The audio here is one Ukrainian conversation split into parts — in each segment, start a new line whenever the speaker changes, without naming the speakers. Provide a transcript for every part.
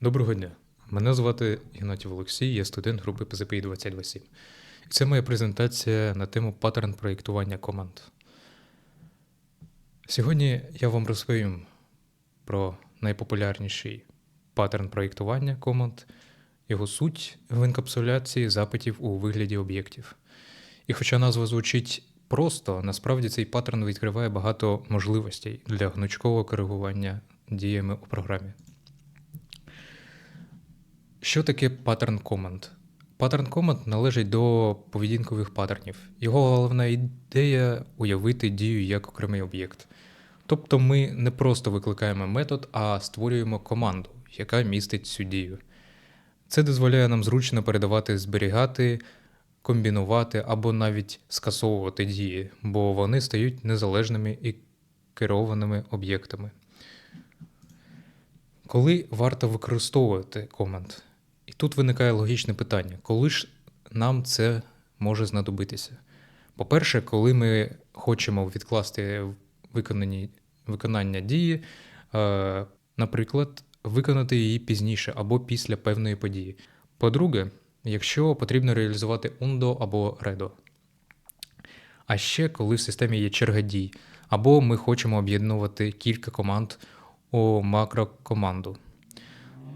Доброго дня. Мене звати Геннадій Олексій, я студент групи ПЗПІ 2027. І це моя презентація на тему паттерн проєктування команд. Сьогодні я вам розповім про найпопулярніший паттерн проєктування команд, його суть в енкапсуляції запитів у вигляді об'єктів. І хоча назва звучить просто, насправді цей паттерн відкриває багато можливостей для гнучкового коригування діями у програмі. Що таке паттерн команд? Паттерн команд належить до поведінкових паттернів. Його головна ідея уявити дію як окремий об'єкт. Тобто ми не просто викликаємо метод, а створюємо команду, яка містить цю дію. Це дозволяє нам зручно передавати, зберігати, комбінувати або навіть скасовувати дії, бо вони стають незалежними і керованими об'єктами. Коли варто використовувати команд? І тут виникає логічне питання: коли ж нам це може знадобитися? По-перше, коли ми хочемо відкласти виконані, виконання дії, е, наприклад, виконати її пізніше або після певної події. По-друге, якщо потрібно реалізувати undo або redo. А ще коли в системі є черга дій, або ми хочемо об'єднувати кілька команд у макрокоманду.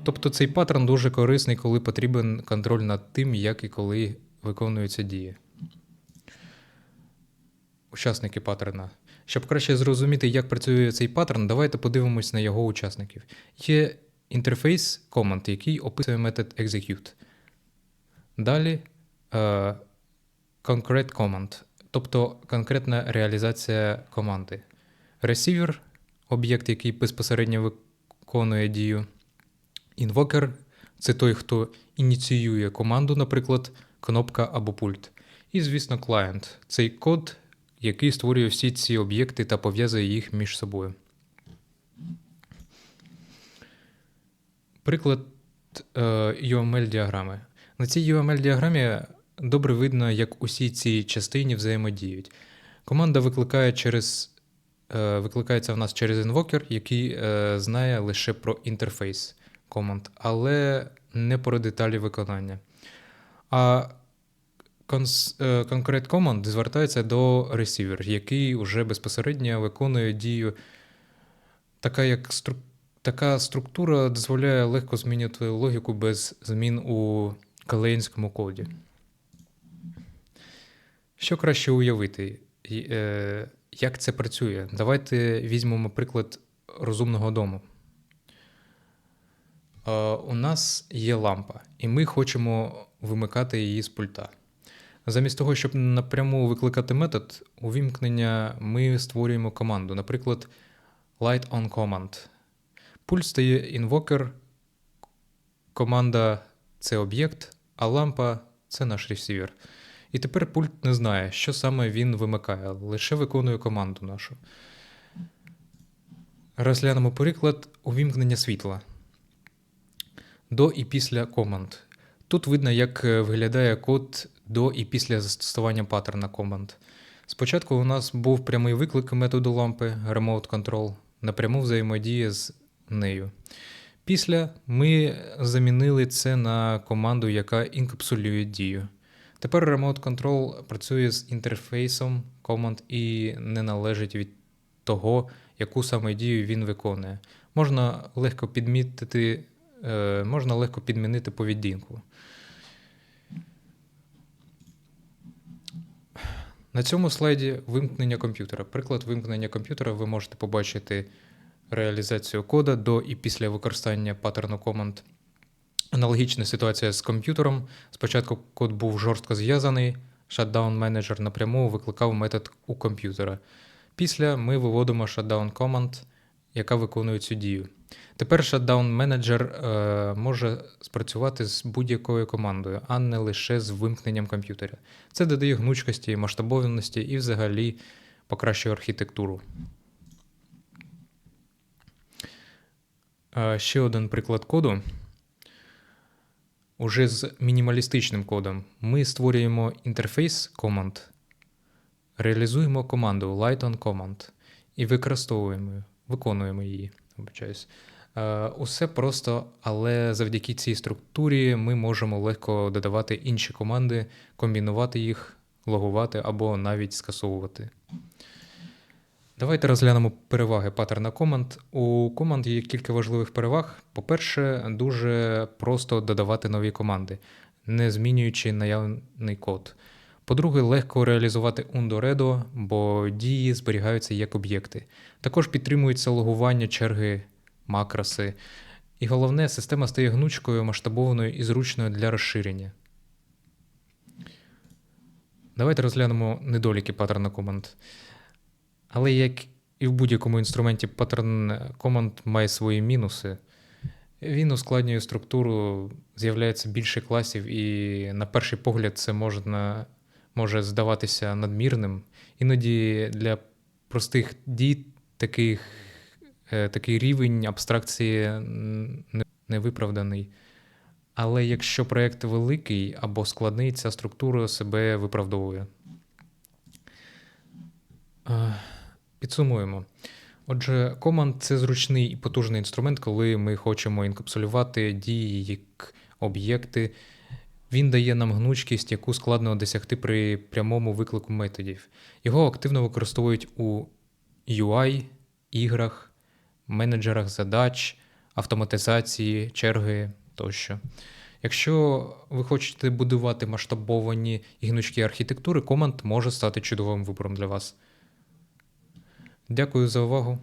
Тобто цей паттерн дуже корисний, коли потрібен контроль над тим, як і коли виконуються дії. Учасники паттерна. Щоб краще зрозуміти, як працює цей паттерн, давайте подивимось на його учасників. Є інтерфейс команд, який описує метод execute. Далі е, concrete command, тобто конкретна реалізація команди. Receiver об'єкт, який безпосередньо виконує дію. Інвокер це той, хто ініціює команду, наприклад, кнопка або пульт. І, звісно, клієнт цей код, який створює всі ці об'єкти та пов'язує їх між собою. Приклад е, UML-діаграми. На цій UML-діаграмі добре видно, як усі ці частини взаємодіють. Команда викликає через, е, викликається в нас через інвокер, який е, знає лише про інтерфейс команд, але не про деталі виконання. А Concrete Command звертається до receiver, який вже безпосередньо виконує дію, така як стру... така структура дозволяє легко змінювати логіку без змін у калеїнському коді. Що краще уявити, е, як це працює? Давайте візьмемо приклад розумного дому. Е, у нас є лампа, і ми хочемо вимикати її з пульта. Замість того, щоб напряму викликати метод увімкнення, ми створюємо команду, наприклад, light on command. Пульт стає інвокер, команда це об'єкт, а лампа це наш ресівер. І тепер пульт не знає, що саме він вимикає, лише виконує команду нашу. Розглянемо приклад увімкнення світла до і після команд. Тут видно, як е, виглядає код до і після застосування паттерна команд. Спочатку у нас був прямий виклик методу лампи Remote Control, напряму взаємодія з нею. Після ми замінили це на команду, яка інкапсулює дію. Тепер Remote Control працює з інтерфейсом команд і не належить від того, яку саме дію він виконує. Можна легко підмітити можна легко підмінити поведінку. На цьому слайді вимкнення комп'ютера. Приклад вимкнення комп'ютера ви можете побачити реалізацію кода до і після використання паттерну команд. Аналогічна ситуація з комп'ютером. Спочатку код був жорстко зв'язаний, shutdown менеджер напряму викликав метод у комп'ютера. Після ми виводимо shutdown command, яка виконує цю дію. Тепер shutdown менеджер е, може спрацювати з будь-якою командою, а не лише з вимкненням комп'ютера. Це додає гнучкості, масштабованості і взагалі покращує архітектуру. Е, ще один приклад коду. Уже з мінімалістичним кодом ми створюємо інтерфейс команд, реалізуємо команду Light on Command і використовуємо, виконуємо її. Вибачаюсь. Е, Усе просто, але завдяки цій структурі ми можемо легко додавати інші команди, комбінувати їх, логувати або навіть скасовувати. Давайте розглянемо переваги паттерна команд. У команд є кілька важливих переваг. По-перше, дуже просто додавати нові команди, не змінюючи наявний код. По-друге, легко реалізувати undo-redo, бо дії зберігаються як об'єкти. Також підтримується логування черги, макроси. І головне, система стає гнучкою, масштабованою і зручною для розширення. Давайте розглянемо недоліки паттерна команд. Але як і в будь-якому інструменті, паттерн команд має свої мінуси. Він ускладнює структуру, з'являється більше класів, і на перший погляд це можна, може здаватися надмірним. Іноді для простих дій таких, е, такий рівень абстракції не- невиправданий. Але якщо проєкт великий або складний, ця структура себе виправдовує. Е, Підсумуємо. Отже, команд це зручний і потужний інструмент, коли ми хочемо інкапсулювати дії як об'єкти. Він дає нам гнучкість, яку складно досягти при прямому виклику методів. Його активно використовують у UI, іграх, менеджерах задач, автоматизації, черги тощо. Якщо ви хочете будувати масштабовані і гнучкі архітектури, команд може стати чудовим вибором для вас. Дякую за увагу.